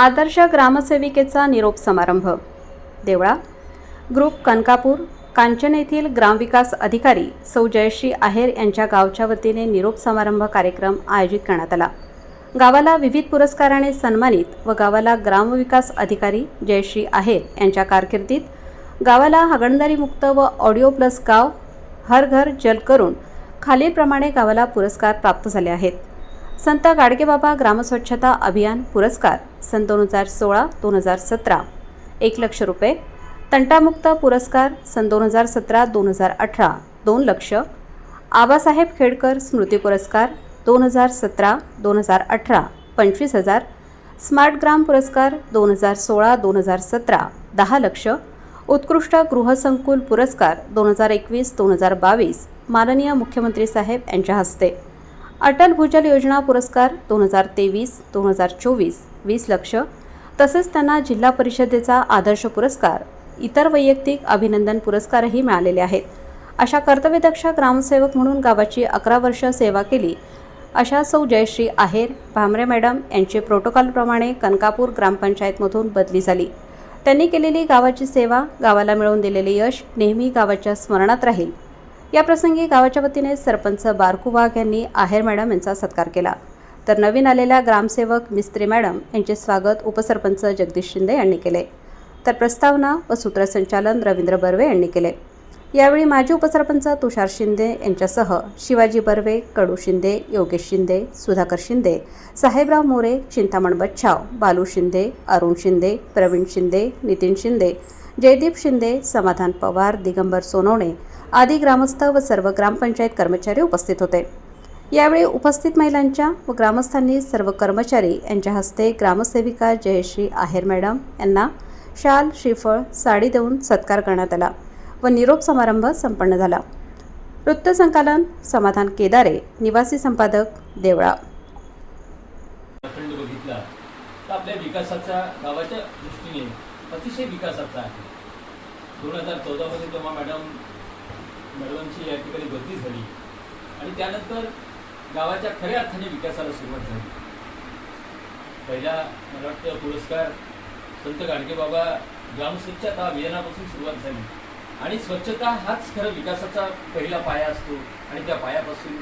आदर्श ग्रामसेविकेचा निरोप समारंभ. देवळा ग्रुप कनकापूर कांचन येथील ग्रामविकास अधिकारी सौ जयश्री आहेर यांच्या गावच्या वतीने निरोप समारंभ कार्यक्रम आयोजित करण्यात आला. गावाला विविध पुरस्काराने सन्मानित व गावाला ग्रामविकास अधिकारी जयश्री आहेर यांच्या कारकिर्दीत गावाला हगणदारीमुक्त व ऑडिओ प्लस गाव हर घर जल करून खालीलप्रमाणे गावाला पुरस्कार प्राप्त झाले आहेत. संत गाडगेबाबा ग्रामस्वच्छता अभियान पुरस्कार सन दोन हजार सोळा दोन हजार सतरा एक लक्ष रुपये तंटामुक्त पुरस्कार सन दोन हजार सतरा दोन हजार अठरा दोन लक्ष आबासाहेब खेडकर स्मृती पुरस्कार दोन हजार सतरा दोन हजार अठरा पंचवीस हजार स्मार्ट ग्राम पुरस्कार दोन हजार सोळा दोन हजार सतरा दहा लक्ष उत्कृष्ट गृहसंकुल पुरस्कार दोन हजार एकवीस दोन हजार बावीस माननीय मुख्यमंत्री साहेब यांच्या हस्ते अटल भूजल योजना पुरस्कार दोन हजार तेवीस दोन हजार चोवीस वीस लक्ष तसेच त्यांना जिल्हा परिषदेचा आदर्श पुरस्कार इतर वैयक्तिक अभिनंदन पुरस्कारही मिळालेले आहेत. अशा कर्तव्यदक्ष ग्रामसेवक म्हणून गावाची अकरा वर्ष सेवा केली अशा सौ जयश्री आहेर भामरे मॅडम यांची प्रोटोकॉलप्रमाणे कनकापूर ग्रामपंचायतमधून बदली झाली. त्यांनी केलेली गावाची सेवा गावाला मिळवून दिलेले यश नेहमी गावाच्या स्मरणात राहील. या प्रसंगी गावाच्या वतीने सरपंच बारकू वाघ यांनी आहेर मॅडम यांचा सत्कार केला. तर नवीन आलेल्या ग्रामसेवक मिस्त्री मॅडम यांचे स्वागत उपसरपंच जगदीश शिंदे यांनी केले. तर प्रस्तावना व सूत्रसंचालन रवींद्र बर्वे यांनी केले. यावेळी माजी उपसरपंच तुषार शिंदे यांच्यासह शिवाजी बर्वे कडू शिंदे योगेश शिंदे सुधाकर शिंदे साहेबराव मोरे चिंतामण बच्छाव बालू शिंदे अरुण शिंदे प्रवीण शिंदे नितीन शिंदे जयदीप शिंदे समाधान पवार दिगंबर सोनवणे आदी ग्रामस्थ व सर्व ग्रामपंचायत कर्मचारी उपस्थित होते. यावेळी उपस्थित महिलांच्या व ग्रामस्थांनी सर्व कर्मचारी यांच्या हस्ते ग्रामसेविका जयश्री आहेर मॅडम यांना शाल श्रीफळ साडी देऊन सत्कार करण्यात आला व निरोप समारंभ संपन्न झाला. वृत्तसंकलन समाधान केदारे निवासी संपादक देवळा. बघितला तर आपल्या विकासाचा गावाच्या दृष्टीने अतिशय विकासाचा आहे. दोन हजार चौदामध्ये तेव्हा मॅडम मॅडमांची या ठिकाणी बदली झाली. आणि त्यानंतर गावाच्या खऱ्या अर्थाने विकासाला सुरुवात झाली. पहिला मला वाटतं पुरस्कार संत गाडगेबाबा ग्रामस्वच्छता अभियानापासून सुरुवात झाली. आणि स्वच्छता हाच खरं विकासाचा पहिला पाया असतो. आणि त्या पायापासून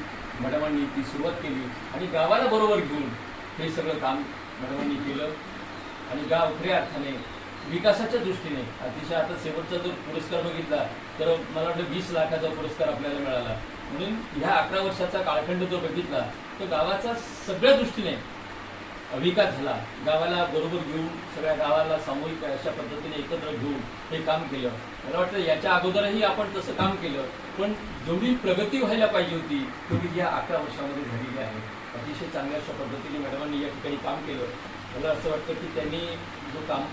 मॅडमांनी ती सुरुवात केली. आणि गावाला बरोबर घेऊन हे सगळं काम मॅडमांनी केलं. आणि गाव खऱ्या अर्थाने विकासाच्या दृष्टीने अतिशय आता शेवटचा जर पुरस्कार बघितला तर मला वाटतं वीस लाखाचा पुरस्कार आपल्याला मिळाला. म्हणून ह्या अकरा वर्षाचा कालखंड जर बघितला तर गावाचा सगळ्या दृष्टीने विकास झाला. गावाला बरोबर घेऊन सगळ्या गावाला सामूहिक अशा पद्धतीने एकत्र घेऊन हे काम केलं. मला वाटतं याच्या अगोदरही आपण तसं काम केलं पण जेवढी प्रगती व्हायला पाहिजे होती तेवढी या अकरा वर्षामध्ये झालेली आहे. अतिशय चांगल्या अशा पद्धतीने मॅडमांनी या ठिकाणी काम केलं. मला असं वाटतं की त्यांनी जो काम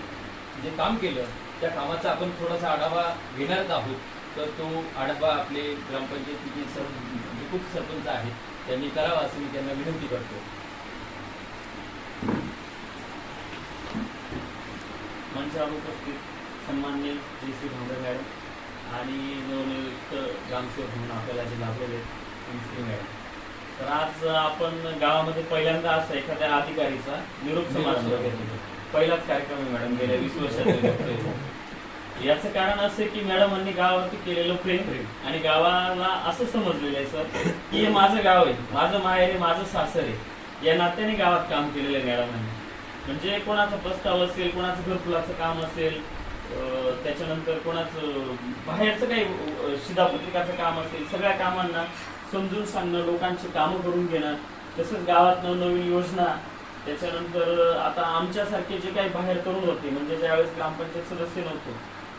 जे काम केलं त्या कामाचा आपण थोडासा आढावा घेणारच आहोत. तर तो आढावा आपले ग्रामपंचायतीचे सर निकुट सरपंच आहेत त्यांनी करावा असं मी त्यांना विनंती करतो. मंचावर उपस्थित सन्माननीय जी सी भांबरे मॅडम आणि नवनियुक्त ग्रामसेवक म्हणून आपल्याला जे लाभलेले आहेत, श्री मॅडम. तर आज आपण गावामध्ये पहिल्यांदा असं एखाद्या अधिकारीचा निरोप समारंभ घेतलेला पहिलाच कार्यक्रम आहे मॅडम गेल्या वीस वर्षात याचं कारण असं की मॅडमांनी गावावरती केलेलं प्रेम आणि गावाला असं समजलेलं आहे सर की हे माझं गाव आहे. माझं माहेर आहे माझं सासर आहे. या नात्याने गावात काम केलेलं आहे मॅडमांनी म्हणजे कोणाचा प्रस्ताव असेल कोणाचं घरकुलाचं काम असेल त्याच्यानंतर कोणाचं बाहेरचं काही शिधापत्रिकाचं काम असेल सगळ्या कामांना समजून सांगणं लोकांची कामं करून घेणं तसंच गावात नवनवीन योजना त्याच्यानंतर आता आमच्यासारखे जे काही बाहेर तरुण होते म्हणजे ज्यावेळेस ग्रामपंचायत सदस्य नव्हतो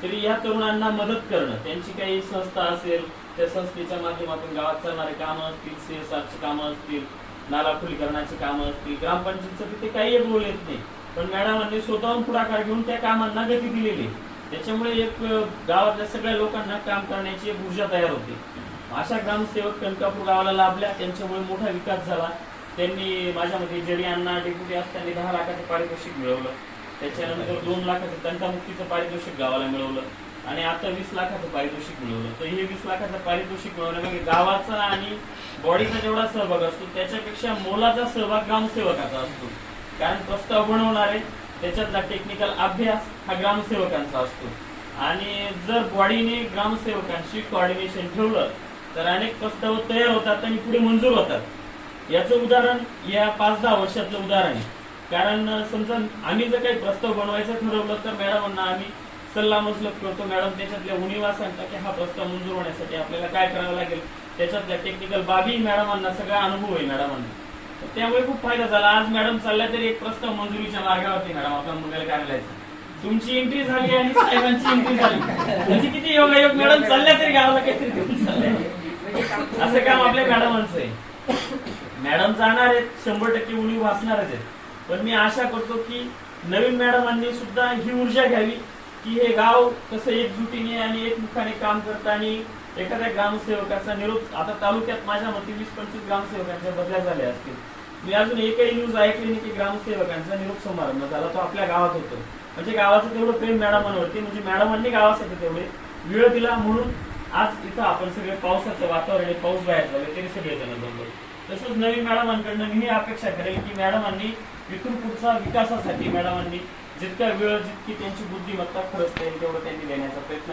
तरी या तरुणांना मदत करणं त्यांची काही संस्था असेल त्या संस्थेच्या माध्यमातून गावात चालणारे कामं असतील सीएसआरची कामं असतील नाला खुलीकरणाची कामं असतील ग्रामपंचायतचं तिथे काही एक रोल येत नाही. पण मॅडमांनी स्वतःहून पुढाकार घेऊन त्या कामांना गती दिलेली त्याच्यामुळे एक गावातल्या सगळ्या लोकांना काम करण्याची एक ऊर्जा तयार होते. अशा ग्रामसेवक कणकापूर गावाला लाभल्या त्यांच्यामुळे मोठा विकास झाला. त्यांनी माझ्यामध्ये जडी अण्णा डेप्युटी असताना दहा लाखाचं पारितोषिक मिळवलं. त्याच्यानंतर दोन लाखाचं तंटामुक्तीचं पारितोषिक गावाला मिळवलं. आणि आता वीस लाखाचं पारितोषिक मिळवलं. तर हे वीस लाखाचं पारितोषिक मिळवण्यामध्ये गावाचा आणि बॉडीचा जेवढा सहभाग असतो त्याच्यापेक्षा मोलाचा सहभाग ग्रामसेवकाचा असतो. कारण प्रस्ताव बनवणारे त्याच्यातला टेक्निकल अभ्यास हा ग्रामसेवकांचा असतो. आणि जर बॉडीने ग्रामसेवकांशी कोऑर्डिनेशन ठेवलं तर अनेक प्रस्ताव तयार होतात आणि पुढे मंजूर होतात. याचं उदाहरण या पाच दहा वर्षातलं उदाहरण आहे. कारण समजा आम्ही जर काही प्रस्ताव बनवायचं ठरवलं तर मॅडमांना आम्ही सल्ला मसलत करतो. मॅडम त्याच्यातल्या उणीवा सांगता की हा प्रस्ताव मंजूर होण्यासाठी आपल्याला काय करावं लागेल? त्याच्यातल्या टेक्निकल बाबी मॅडमांना सगळा अनुभव आहे मॅडमांना. तर त्यामुळे खूप फायदा झाला. आज मॅडम चालल्या तरी एक प्रस्ताव मंजुरीच्या मार्गावरती मॅडम आपल्या मंगल कार्यालयाचा तुमची एंट्री झाली आणि साहेबांची एंट्री झाली. म्हणजे किती योगायोग मॅडम चालल्या तरी गावाला काहीतरी चालल्या. असं काम आपल्या मॅडमांचं आहे. मॅडम जाणार आहेत शंभर टक्के उणीव वाचणारच आहेत. पण मी आशा करतो की नवीन मॅडमांनी सुद्धा ही ऊर्जा घ्यावी की हे गाव कसं एकजुटीने आणि एकमुखाने काम करतं आणि एखाद्या ग्रामसेवकाचा निरोप आता तालुक्यात माझ्या मते वीस पंचवीस ग्रामसेवकांच्या बदल्या झाल्या असतील. मी अजून एकही न्यूज ऐकली नाही की ग्रामसेवकांचा निरोप समारंभ झाला तो आपल्या गावात होतो. म्हणजे गावाचं तेवढं प्रेम मॅडमांवरती म्हणजे मॅडमांनी गावासाठी तेवढे वेळ दिला म्हणून आज इथं आपण सगळे पावसाचं वातावरण आहे पाऊस बाहेर झालं तरी सगळे जण जमलो. तसंच नवीन मॅडमांकडनं मी ही अपेक्षा करेल की मॅडमांनी इथून विकासासाठी मॅडमांनी जितका वेळ जितकी त्यांची बुद्धिमत्ता खरंच येईल तेवढं त्यांनी देण्याचा प्रयत्न